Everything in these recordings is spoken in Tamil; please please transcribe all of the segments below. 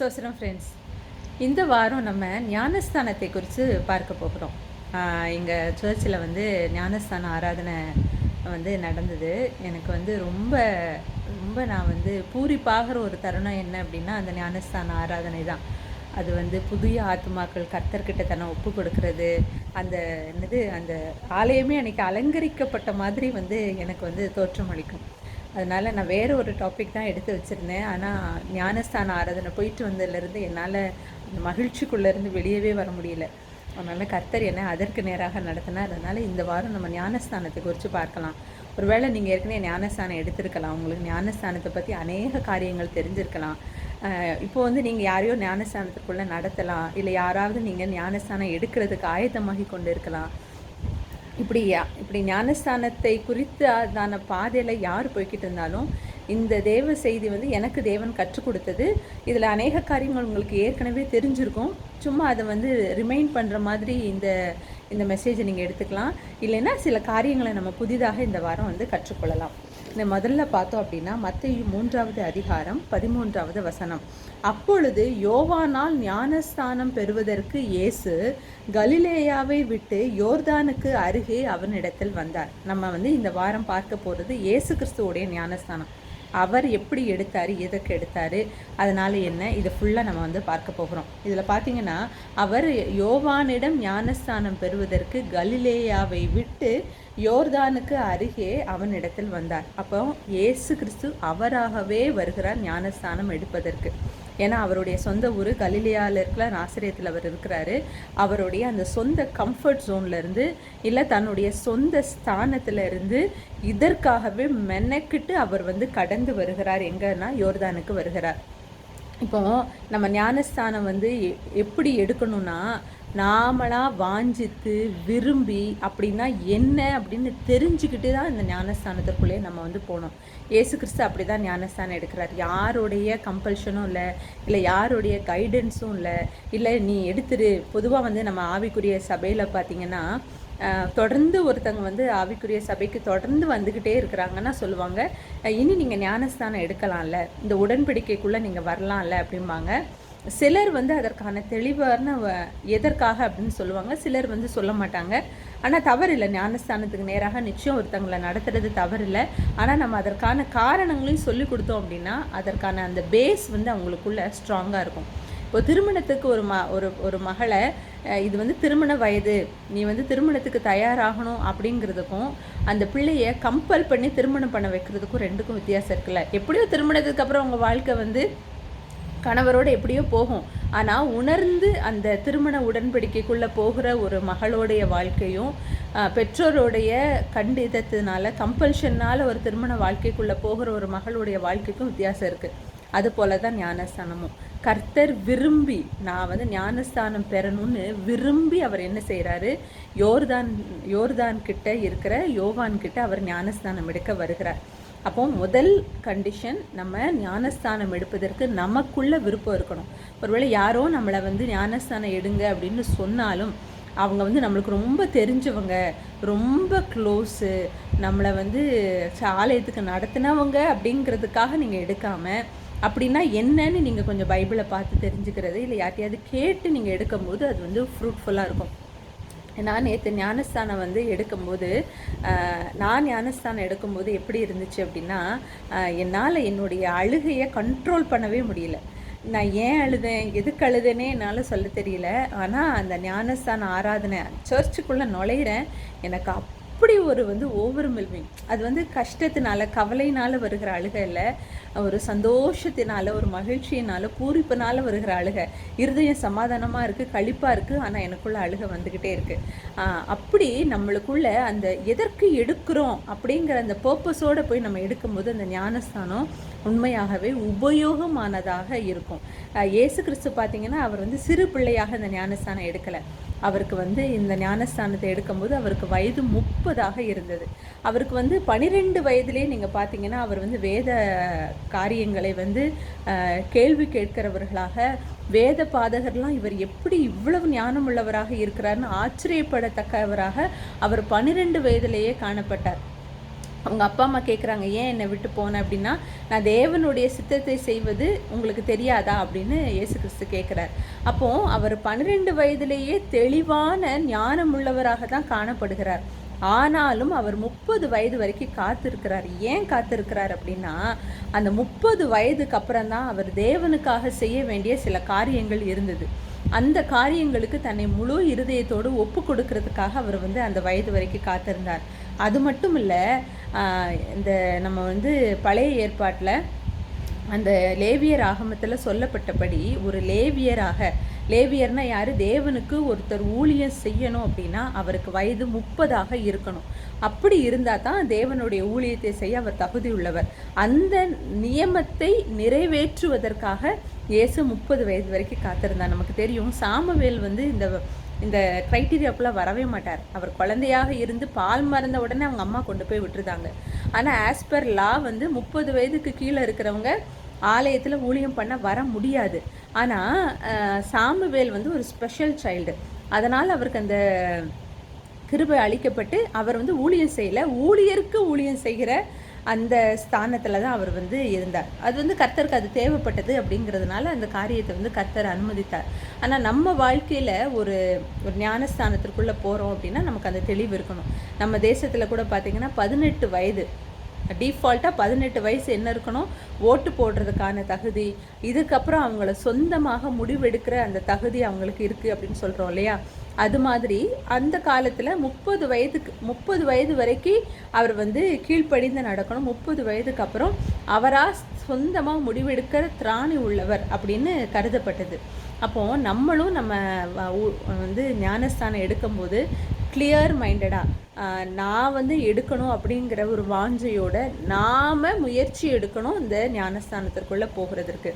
சோசரம் ஃப்ரெண்ட்ஸ் இந்த வாரம் நம்ம ஞானஸ்தானத்தை குறித்து பார்க்க போகிறோம். எங்கள் சர்ச்சில் வந்து ஞானஸ்தான ஆராதனை வந்து நடந்தது. எனக்கு வந்து ரொம்ப ரொம்ப நான் வந்து பூரிப்பாகிற ஒரு தருணம் என்ன அப்படின்னா அந்த ஞானஸ்தான ஆராதனை தான். அது வந்து புதிய ஆத்மாக்கள் கர்த்தர்கிட்ட தன்னை ஒப்பு கொடுக்கறது. அந்த என்னது அந்த ஆலயமே அன்றைக்கி அலங்கரிக்கப்பட்ட மாதிரி வந்து எனக்கு வந்து தோற்றமளிக்கும். அதனால் நான் வேறு ஒரு டாபிக் தான் எடுத்து வச்சுருந்தேன். ஆனால் ஞானஸ்தான ஆராதனை போயிட்டு வந்ததுலேருந்து என்னால் அந்த மகிழ்ச்சிக்குள்ளேருந்து வெளியவே வர முடியல. அதனால் கர்த்தர் என்ன அதற்கு நேராக நடத்தினார். அதனால் இந்த வாரம் நம்ம ஞானஸ்தானத்தை குறித்து பார்க்கலாம். ஒருவேளை நீங்கள் ஏற்கனவே ஞானஸ்தானம் எடுத்திருக்கலாம். உங்களுக்கு ஞானஸ்தானத்தை பற்றி அநேக காரியங்கள் தெரிஞ்சிருக்கலாம். இப்போ வந்து நீங்கள் யாரையோ ஞானஸ்தானத்துக்குள்ளே நடத்தலாம். இல்லை யாராவது நீங்கள் ஞானஸ்தானம் எடுக்கிறதுக்கு ஆயத்தமாகி கொண்டு இருக்கலாம் இப்படி இப்படி ஞானஸ்தானத்தை குறித்து அதான பாதையில் யார் போய்கிட்டு இருந்தாலும் இந்த தேவ செய்தி வந்து எனக்கு தேவன் கற்றுக் கொடுத்தது. இதில் அநேக காரியங்கள் உங்களுக்கு ஏற்கனவே தெரிஞ்சிருக்கும். சும்மா அதை வந்து ரிமைண்ட் பண்ணுற மாதிரி இந்த இந்த மெசேஜை நீங்கள் எடுத்துக்கலாம். இல்லைன்னா சில காரியங்களை நம்ம புதிதாக இந்த வாரம் வந்து கற்றுக்கொள்ளலாம். இந்த முதல்ல பார்த்தோம் அப்படின்னா மத்திய மூன்றாவது அதிகாரம் பதிமூன்றாவது வசனம். அப்பொழுது யோவானால் ஞானஸ்தானம் பெறுவதற்கு இயேசு கலிலேயாவை விட்டு யோர்தானுக்கு அருகே அவனிடத்தில் வந்தார். நம்ம வந்து இந்த வாரம் பார்க்க போகிறது இயேசு கிறிஸ்துவோடைய ஞானஸ்தானம். அவர் எப்படி எடுத்தார் எதற்கு எடுத்தார் அதனால் என்ன இதை ஃபுல்லாக நம்ம வந்து பார்க்க போகிறோம். இதில் பார்த்தீங்கன்னா அவர் யோவானிடம் ஞானஸ்தானம் பெறுவதற்கு கலிலேயாவை விட்டு யோர்தானுக்கு அருகே அவனிடத்தில் வந்தார். அப்போ இயேசு கிறிஸ்து அவராகவே வருகிறார் ஞானஸ்தானம் எடுப்பதற்கு. ஏன்னா அவருடைய சொந்த ஊர் கலிலியாவில் இருக்கிற நாசிரியத்தில் அவர் இருக்கிறாரு. அவருடைய அந்த சொந்த கம்ஃபர்ட் இருந்து இல்லை தன்னுடைய சொந்த ஸ்தானத்தில் இருந்து இதற்காகவே மெனக்கிட்டு அவர் வந்து கடந்து வருகிறார். எங்கன்னா யோர்தானுக்கு வருகிறார். இப்போ நம்ம ஞானஸ்தானம் வந்து எ- எப்படி எடுக்கணும்னா நாமளா வாஞ்சித்து விரும்பி அப்படின்னா என்ன அப்படின்னு தெரிஞ்சுக்கிட்டு தான் இந்த ஞானஸ்தானத்திற்குள்ளே நம்ம வந்து போனோம் ஏசு கிறிஸ்து அப்படி தான் ஞானஸ்தானம் எடுக்கிறார். யாருடைய கம்பல்ஷனும் இல்லை இல்லை யாருடைய கைடன்ஸும் இல்லை இல்லை நீ எடுத்துரு. பொதுவாக வந்து நம்ம ஆவிக்குரிய சபையில் பார்த்தீங்கன்னா தொடர்ந்து ஒருத்தங்க வந்து ஆவிக்குரிய சபைக்கு தொடர்ந்து வந்துக்கிட்டே இருக்கிறாங்கன்னா சொல்லுவாங்க இனி நீங்கள் ஞானஸ்தானம் எடுக்கலாம்ல. இந்த உடன்படிக்கைக்குள்ளே நீங்கள் வரலாம்ல அப்படிம்பாங்க. சிலர் வந்து அதற்கான தெளிவான வ- எதற்காக அப்படின்னு சொல்லுவாங்க. சிலர் வந்து சொல்ல மாட்டாங்க. ஆனால் தவறில்லை. ஞானஸ்தானத்துக்கு நேராக நிச்சயம் ஒருத்தங்களை நடத்துறது தவறில்லை. ஆனால் நம்ம அதற்கான காரணங்களையும் சொல்லி கொடுத்தோம் அப்படின்னா அதற்கான அந்த பேஸ் வந்து அவங்களுக்குள்ள ஸ்ட்ராங்காக இருக்கும். இப்போ திருமணத்துக்கு ஒரு ம ஒரு ஒரு மகளை இது வந்து திருமண வயது. நீ வந்து திருமணத்துக்கு தயாராகணும் அப்படிங்கிறதுக்கும் அந்த பிள்ளைய கம்பல் பண்ணி திருமணம் பண்ண வைக்கிறதுக்கும் ரெண்டுக்கும் வித்தியாசம் இருக்குல்ல. எப்படியோ திருமணத்துக்கு அப்புறம் உங்கள் வாழ்க்கை வந்து கணவரோடு எப்படியோ போகும். ஆனால் உணர்ந்து அந்த திருமண உடன்படிக்கைக்குள்ளே போகிற ஒரு மகளுடைய வாழ்க்கையும் பெற்றோருடைய கண்டிதத்தினால கம்பல்ஷன்னால் ஒரு திருமண வாழ்க்கைக்குள்ளே போகிற ஒரு மகளுடைய வாழ்க்கைக்கும் வித்தியாசம் இருக்குது அது போல தான் ஞானஸ்தானமும். கர்த்தர் விரும்பி நான் வந்து ஞானஸ்தானம் பெறணும்னு விரும்பி அவர் என்ன செய்கிறாரு யோர்தான் யோர்தான் கிட்ட இருக்கிற யோவான் கிட்ட அவர் ஞானஸ்தானம் எடுக்க வருகிறார். அப்போ முதல் கண்டிஷன் நம்ம ஞானஸ்தானம் எடுப்பதற்கு நமக்குள்ள விருப்பம் இருக்கணும். ஒருவேளை யாரோ நம்மளை வந்து ஞானஸ்தானம் எடுங்க அப்படின்னு சொன்னாலும் அவங்க வந்து நம்மளுக்கு ரொம்ப தெரிஞ்சவங்க ரொம்ப க்ளோஸு நம்மளை வந்து ஆலயத்துக்கு நடத்தினவங்க அப்படிங்கிறதுக்காக நீங்கள் எடுக்காமல் அப்படின்னா என்னன்னு நீங்கள் கொஞ்சம் பைபிளை பார்த்து தெரிஞ்சுக்கிறது இல்லை யார்ட்டையாவது கேட்டு நீங்கள் எடுக்கும்போது அது வந்து ஃப்ரூட்ஃபுல்லாக இருக்கும். நான் நேற்று ஞானஸ்தானம் வந்து எடுக்கும்போது நான் ஞானஸ்தானம் எடுக்கும்போது எப்படி இருந்துச்சு அப்படின்னா என்னால் என்னுடைய அழுகையை கண்ட்ரோல் பண்ணவே முடியல. நான் ஏன் அழுதேன் எதுக்கு அழுதேனே என்னால் சொல்ல தெரியல. ஆனால் அந்த ஞானஸ்தான ஆராதனை சர்ச்சுக்குள்ளே நுழையிறேன். எனக்கு அப்படி ஒரு வந்து ஓவர்மெல்விங் அது வந்து கஷ்டத்தினால கவலையினால வருகிற அழுகை இல்லை. ஒரு சந்தோஷத்தினால ஒரு மகிழ்ச்சியினால பூரிப்பினால வருகிற அழுகை இருதயம் சமாதானமாக இருக்குது கழிப்பாக இருக்குது ஆனால் எனக்குள்ள அழுகை வந்துக்கிட்டே இருக்குது அப்படி நம்மளுக்குள்ள அந்த எதற்கு எடுக்கிறோம் அப்படிங்கிற அந்த பர்பஸோடு போய் நம்ம எடுக்கும்போது அந்த ஞானஸ்தானம் உண்மையாகவே உபயோகமானதாக இருக்கும். இயேசு கிறிஸ்து பார்த்தீங்கன்னா அவர் வந்து சிறு பிள்ளையாக அந்த ஞானஸ்தானம் எடுக்கலை. அவருக்கு வந்து இந்த ஞானஸ்தானத்தை எடுக்கும்போது அவருக்கு வயது முப்பதாக இருந்தது. அவருக்கு வந்து பனிரெண்டு வயதிலே நீங்கள் பார்த்தீங்கன்னா அவர் வந்து வேத காரியங்களை வந்து கேள்வி கேட்கிறவர்களாக வேத பாதகர்லாம் இவர் எப்படி இவ்வளவு ஞானம் உள்ளவராக இருக்கிறார்னு ஆச்சரியப்படத்தக்கவராக அவர் பனிரெண்டு வயதிலேயே காணப்பட்டார். அவங்க அப்பா அம்மா கேட்குறாங்க ஏன் என்னை விட்டு போனேன் அப்படின்னா நான் தேவனுடைய சித்தத்தை செய்வது உங்களுக்கு தெரியாதா? அப்படின்னு இயேசு கிறிஸ்து கேட்குறார் அப்போது அவர் பன்னிரெண்டு வயதிலேயே தெளிவான ஞானமுள்ளவராக தான் காணப்படுகிறார். ஆனாலும் அவர் முப்பது வயது வரைக்கும் காத்திருக்கிறார். ஏன் காத்திருக்கிறார் அப்படின்னா அந்த முப்பது வயதுக்கு அப்புறம் தான் அவர் தேவனுக்காக செய்ய வேண்டிய சில காரியங்கள் இருந்தது. அந்த காரியங்களுக்கு தன்னை முழு இருதயத்தோடு ஒப்பு கொடுக்கறதுக்காக அவர் வந்து அந்த வயது வரைக்கும் காத்திருந்தார். அது மட்டும் இல்லை இந்த நம்ம வந்து பழைய ஏற்பாட்டில் அந்த லேவியர் ஆகமத்தில் சொல்லப்பட்டபடி ஒரு லேவியராக லேவியர்னா யார்? தேவனுக்கு ஒருத்தர் ஊழியம் செய்யணும் அப்படின்னா அவருக்கு வயது முப்பதாக இருக்கணும். அப்படி இருந்தால் தான் தேவனுடைய ஊழியத்தை செய்ய அவர் தகுதி உள்ளவர். அந்த நியமத்தை நிறைவேற்றுவதற்காக இயேசு முப்பது வயது வரைக்கும் காத்திருந்தார். நமக்கு தெரியும் சாமவேல் வந்து இந்த இந்த க்ரைட்டீரியாக்குள்ளே வரவே மாட்டார். அவர் குழந்தையாக இருந்து பால் மறந்த உடனே அவங்க அம்மா கொண்டு போய் விட்டுருந்தாங்க ஆனால் ஆஸ் பர் லா வந்து முப்பது வயதுக்கு கீழே இருக்கிறவங்க ஆலயத்தில் ஊழியம் பண்ண வர முடியாது. ஆனால் சாமுவேல் வந்து ஒரு ஸ்பெஷல் சைல்டு அதனால் அவருக்கு அந்த கிருபை அளிக்கப்பட்டு அவர் வந்து ஊழியம் செய்யலை. ஊழியருக்கு ஊழியம் செய்கிற அந்த ஸ்தானத்தில் தான் அவர் வந்து இருந்தார். அது வந்து கர்த்தருக்கு அது தேவைப்பட்டது அப்படிங்கிறதுனால அந்த காரியத்தை வந்து கர்த்தர் அனுமதித்தார். ஆனால் நம்ம வாழ்க்கையில் ஒரு ஒரு ஞானஸ்தானத்திற்குள்ளே போகிறோம் அப்படின்னா நமக்கு அந்த தெளிவு இருக்கணும். நம்ம தேசத்தில் கூட பார்த்திங்கன்னா பதினெட்டு வயது டிஃபால்ட்டாக பதினெட்டு வயசு என்ன இருக்கணும்? ஓட்டு போடுறதுக்கான தகுதி. இதுக்கப்புறம் அவங்கள சொந்தமாக முடிவெடுக்கிற அந்த தகுதி அவங்களுக்கு இருக்குது அப்படின்னு சொல்கிறோம் இல்லையா? அது மாதிரி அந்த காலத்தில் முப்பது வயதுக்கு முப்பது வயது வரைக்கும் அவர் வந்து கீழ்ப்படிந்து நடக்கணும். முப்பது வயதுக்கு அப்புறம் அவராக சொந்தமாக முடிவெடுக்கிற திராணி உள்ளவர் அப்படின்னு கருதப்பட்டது. அப்போது நம்மளும் நம்ம வந்து ஞானஸ்தானம் எடுக்கும்போது கிளியர் மைண்டடாக நான் வந்து எடுக்கணும் அப்படிங்கிற ஒரு வாஞ்சையோட நாம் முயற்சி எடுக்கணும் இந்த ஞானஸ்தானத்திற்குள்ளே போகிறதுக்கு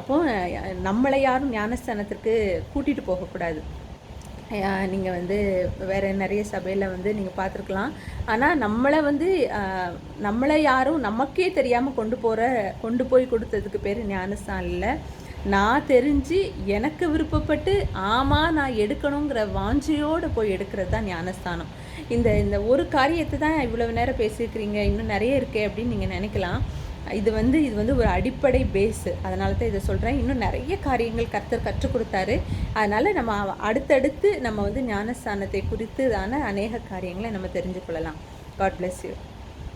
அப்போது நம்மளை யாரும் ஞானஸ்தானத்திற்கு கூட்டிகிட்டு போகக்கூடாது. நீங்கள் வந்து வேறு நிறைய சபையில் வந்து நீங்கள் பார்த்துருக்கலாம். ஆனால் நம்மளை வந்து நம்மளை யாரும் நமக்கே தெரியாமல் கொண்டு போகிற கொண்டு போய் கொடுத்ததுக்கு பேர் ஞானஸ்தான் இல்லை. நான் தெரிஞ்சு எனக்கு விருப்பப்பட்டு ஆமாம் நான் எடுக்கணுங்கிற வாஞ்சியோடு போய் எடுக்கிறது தான் ஞானஸ்தானம். இந்த இந்த ஒரு காரியத்தை தான் இவ்வளவு நேரம் பேசியிருக்கிறீங்க இன்னும் நிறைய இருக்கே அப்படின்னு நீங்கள் நினைக்கலாம். இது வந்து இது வந்து ஒரு அடிப்படை பேஸு அதனால தான் இதை சொல்கிறேன் இன்னும் நிறைய காரியங்கள் கர்த்தர் கற்றுக் கொடுத்தாரு. அதனால் நம்ம அடுத்தடுத்து நம்ம வந்து ஞானஸ்தானத்தை குறித்து தான அநேக காரியங்களை நம்ம தெரிஞ்சு கொள்ளலாம். God bless you